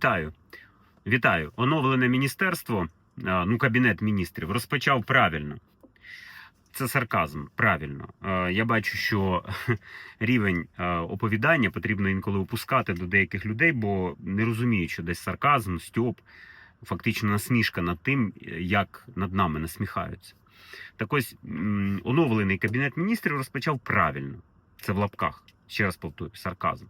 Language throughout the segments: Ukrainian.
Вітаю. Вітаю. Оновлене міністерство, ну, кабінет міністрів, розпочав правильно. Це сарказм, правильно. Е, Я бачу, що рівень е, оповідання потрібно інколи опускати до деяких людей, бо не розуміють, що десь сарказм, стьоп, фактично насмішка над тим, як над нами насміхаються. Так ось оновлений кабінет міністрів розпочав правильно. Це в лапках. Ще раз повторюю, сарказм.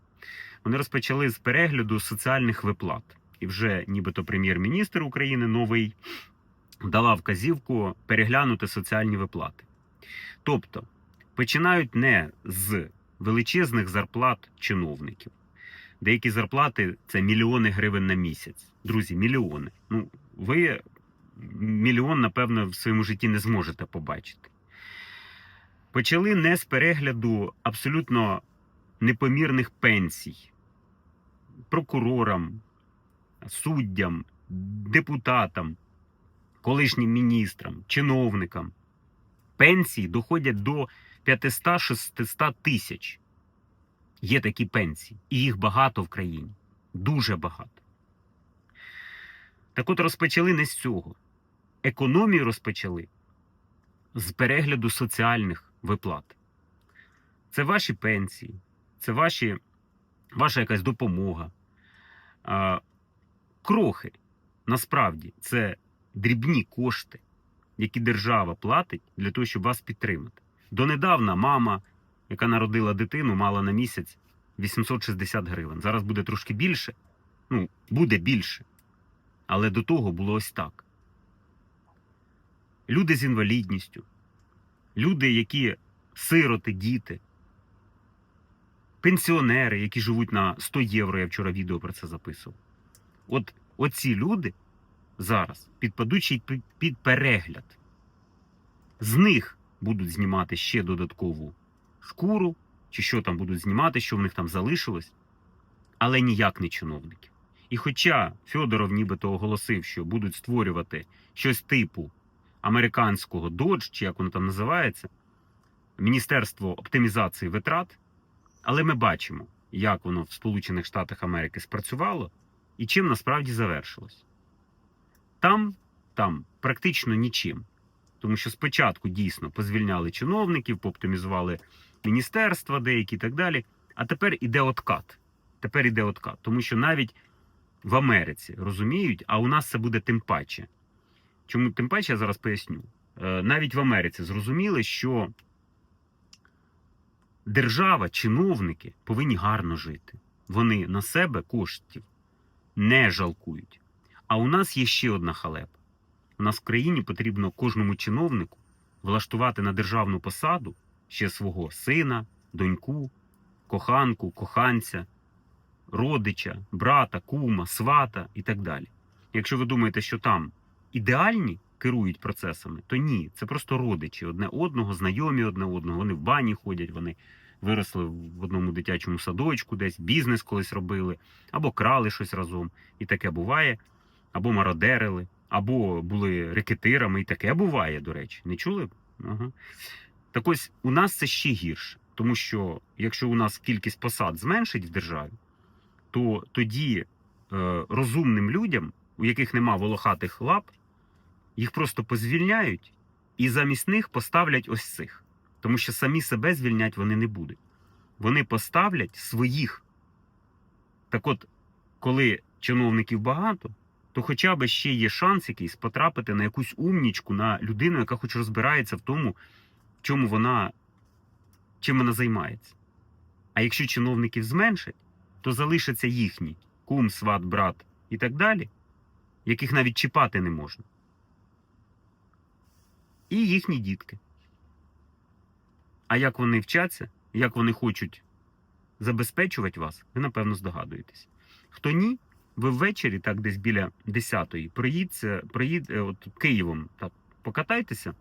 Вони розпочали з перегляду соціальних виплат. І вже нібито прем'єр-міністр України новий дала вказівку переглянути соціальні виплати. Тобто починають не з величезних зарплат чиновників. Деякі зарплати це мільйони гривень на місяць. Друзі, мільйони. Ну, ви мільйон, напевно, в своєму житті не зможете побачити. Почали не з перегляду абсолютно непомірних пенсій прокурорам, суддям, депутатам, колишнім міністрам, чиновникам. Пенсії доходять до 500-600 тисяч. Є такі пенсії, і їх багато в країні. Дуже багато. Так от розпочали не з цього. Економію розпочали з перегляду соціальних виплат. Це ваші пенсії, це ваші, ваша якась допомога. Крохи насправді це дрібні кошти, які держава платить для того, щоб вас підтримати. Донедавна мама, яка народила дитину, мала на місяць 860 гривень. Зараз буде трошки більше. Ну, буде більше. Але до того було ось так. Люди з інвалідністю, люди, які сироти, діти, пенсіонери, які живуть на 100 євро, я вчора відео про це записував. От оці люди зараз підпадуть під- перегляд. З них будуть знімати ще додаткову шкуру, чи що там будуть знімати, що в них там залишилось, але ніяк не чиновників. І хоча Федоров нібито оголосив, що будуть створювати щось типу американського Dodge, чи як воно там називається, Міністерство оптимізації витрат, але ми бачимо, як воно в Сполучених Штатах Америки спрацювало і чим насправді завершилось. Там, там практично нічим. Тому що спочатку дійсно позвільняли чиновників, пооптимізували міністерства деякі і так далі. А тепер іде откат. Тепер іде откат. Тому що навіть в Америці розуміють, а у нас це буде тим паче. Чому тим паче я зараз поясню. Е, Навіть в Америці зрозуміли, що держава, чиновники повинні гарно жити. Вони на себе коштів не жалкують. А у нас є ще одна халепа. У нас в країні потрібно кожному чиновнику влаштувати на державну посаду ще свого сина, доньку, коханку, коханця, родича, брата, кума, свата і так далі. Якщо ви думаєте, що там ідеальні керують процесами, то ні, це просто родичі одне одного, знайомі одне одного. Вони в бані ходять, вони виросли в одному дитячому садочку, десь бізнес колись робили, або крали щось разом. І таке буває, або мародерили, або були рекетирами, і таке буває, до речі. Не чули? Ага. Так ось у нас це ще гірше, тому що якщо у нас кількість посад зменшить в державі, то тоді е, розумним людям, у яких нема волохатих лап, їх просто позвільняють і замість них поставлять ось цих. Тому що самі себе звільнять вони не будуть. Вони поставлять своїх. Так от, коли чиновників багато, то хоча б ще є шанс якийсь потрапити на якусь умнічку, на людину, яка хоч розбирається в тому, чому вона, чим вона займається. А якщо чиновників зменшать, то залишаться їхні кум, сват, брат і так далі, яких навіть чіпати не можна. І їхні дітки. А як вони вчаться, як вони хочуть забезпечувати вас, ви напевно здогадуєтесь. Хто ні, ви ввечері, так десь біля 10-ї, проїдьте, проїд, е, от Києвом так, покатайтеся,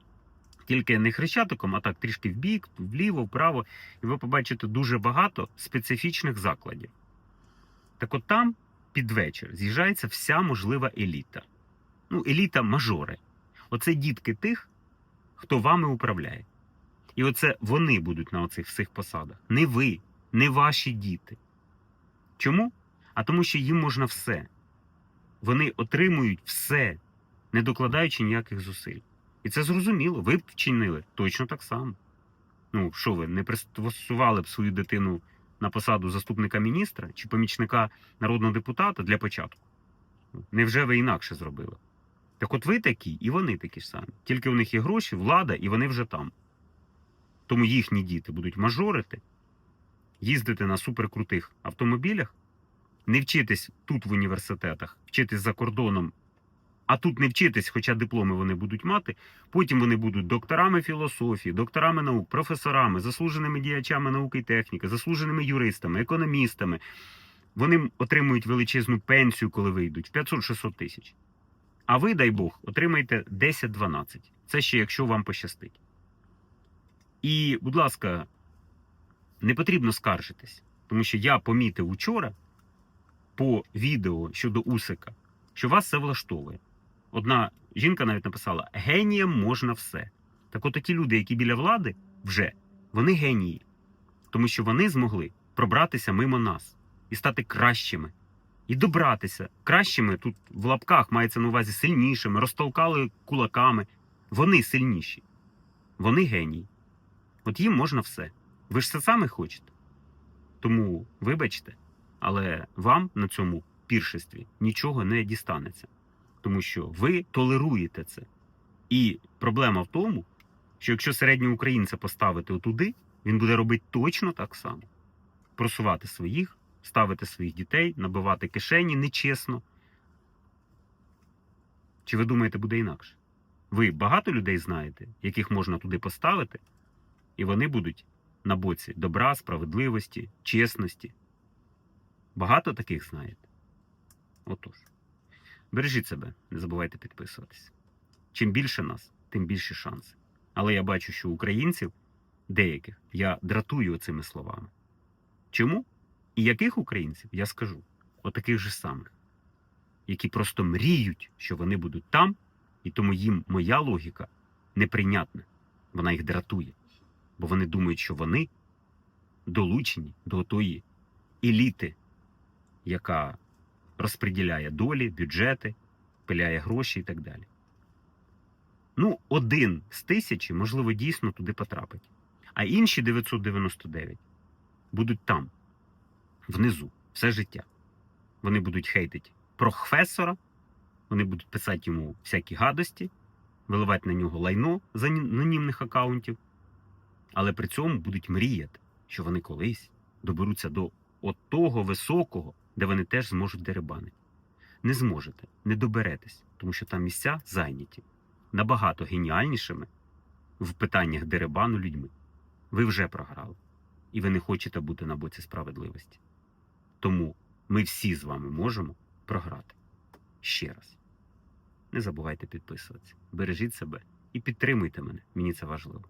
тільки не хрещатиком, а так трішки вбік, вліво, вправо, і ви побачите дуже багато специфічних закладів. Так от там під вечір з'їжджається вся можлива еліта. Ну, еліта мажори. Оце дітки тих, хто вами управляє. І оце вони будуть на оцих всіх посадах. Не ви, не ваші діти. Чому? А тому, що їм можна все. вони отримують все, не докладаючи ніяких зусиль. І це зрозуміло. Ви б вчинили точно так само. Ну, що ви, не пристосували б свою дитину на посаду заступника міністра чи помічника народного депутата для початку? Невже ви інакше зробили? Так от ви такі, і вони такі ж самі. Тільки у них є гроші, влада, і вони вже там. Тому їхні діти будуть мажорити, їздити на суперкрутих автомобілях, не вчитись тут в університетах, вчитись за кордоном, а тут не вчитись, хоча дипломи вони будуть мати. Потім вони будуть докторами філософії, докторами наук, професорами, заслуженими діячами науки і техніки, заслуженими юристами, економістами. Вони отримують величезну пенсію, коли вийдуть, 500-600 тисяч. А ви, дай Бог, отримаєте 10-12. Це ще якщо вам пощастить. І, будь ласка, не потрібно скаржитись, тому що я помітив учора по відео щодо Усика, що вас це влаштовує. Одна жінка навіть написала: геніям можна все. Так от ті люди, які біля влади, вже вони генії, тому що вони змогли пробратися мимо нас і стати кращими. І добратися кращими тут в лапках мається на увазі сильнішими, розтолкали кулаками. Вони сильніші. Вони генії. От їм можна все. Ви ж це саме хочете. Тому, вибачте, але вам на цьому піршестві нічого не дістанеться. Тому що ви толеруєте це. І проблема в тому, що якщо середнього українця поставити отуди, він буде робити точно так само: просувати своїх, ставити своїх дітей, набивати кишені нечесно. Чи ви думаєте, буде інакше? Ви багато людей знаєте, яких можна туди поставити, і вони будуть на боці добра, справедливості, чесності. Багато таких знаєте? Отож. Бережіть себе, не забувайте підписуватися. Чим більше нас, тим більші шанси. Але я бачу, що українців, деяких, я дратую цими словами. Чому? І яких українців я скажу? Отаких же самих, які просто мріють, що вони будуть там, і тому їм моя логіка неприйнятна. Вона їх дратує. Бо вони думають, що вони долучені до тої еліти, яка розподіляє долі, бюджети, пиляє гроші і так далі. Ну, один з тисячі, можливо, дійсно туди потрапить. А інші 999 будуть там, внизу, все життя. Вони будуть хейтити професора, вони будуть писати йому всякі гадості, виливати на нього лайно з анонімних акаунтів, але при цьому будуть мріяти, що вони колись доберуться до от того високого, де вони теж зможуть деребанити. Не зможете, не доберетесь, тому що там місця зайняті набагато геніальнішими в питаннях деребану людьми. Ви вже програли, і ви не хочете бути на боці справедливості. Тому ми всі з вами можемо програти. Ще раз. Не забувайте підписуватися. Бережіть себе і підтримуйте мене. Мені це важливо.